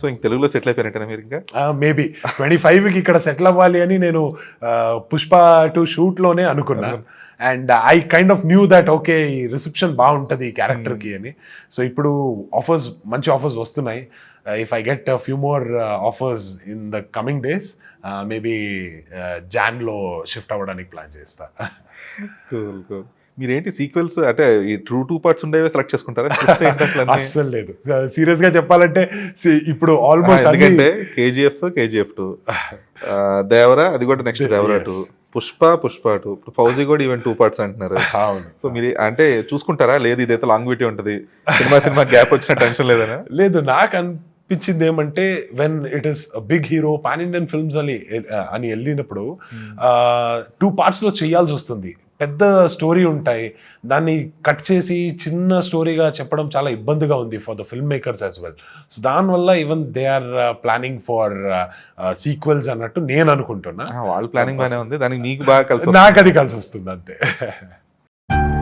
So ఇంక తెలుగులో settle అయిపోయినట్టే మీరు ఇంకా? మేబీ ట్వంటీ ఫైవ్కి ఇక్కడ సెటిల్ అవ్వాలి అని నేను పుష్ప టు షూట్లోనే అనుకున్నా. And I kind of knew that okay ఈ రిసెప్షన్ బాగుంటుంది ఈ క్యారెక్టర్కి అని. సో ఇప్పుడు ఆఫర్స్ మంచి ఆఫర్స్ వస్తున్నాయి. If I get few more offers in the coming days maybe జాన్లో shift అవ్వడానికి ప్లాన్ చేస్తా. కూల్ కూల్ మీరేంటి సీక్వెల్స్ అంటే ఈ ట్రూ టూ పార్ట్స్ ఉండేవి సెలెక్ట్ చేసుకుంటారా? అస్సలు లేదు. సీరియస్గా చెప్పాలంటే ఇప్పుడు ఆల్మోస్ట్ ఎందుకంటే కేజీఎఫ్ కేజీఎఫ్ టూ దేవరా అది కూడా next Devara two. Pushpa Pushpa two ఇప్పుడు ఫౌజీ కూడా ఈవెన్ టూ పార్ట్స్ అంటున్నారు. సో మీరు అంటే చూసుకుంటారా? లేదు ఇదైతే లాంగ్ వీటి ఉంటుంది. సినిమా సినిమా గ్యాప్ వచ్చిన టెన్షన్ లేదనా? లేదు నాకు అనిపించింది ఏమంటే when it is big hero pan Indian films అని అని వెళ్ళినప్పుడు టూ పార్ట్స్లో చేయాల్సి వస్తుంది. పెద్ద స్టోరీ ఉంటాయి. దాన్ని కట్ చేసి చిన్న స్టోరీగా చెప్పడం చాలా ఇబ్బందిగా ఉంది for the film makers as well so దానివల్ల even they are planning for sequels అన్నట్టు నేను అనుకుంటున్నా. వాళ్ళ ప్లానింగ్ బానే ఉంది. దానికి మీకు బాగా కలిసి. నాకు అది కలిసి వస్తుంది అంతే.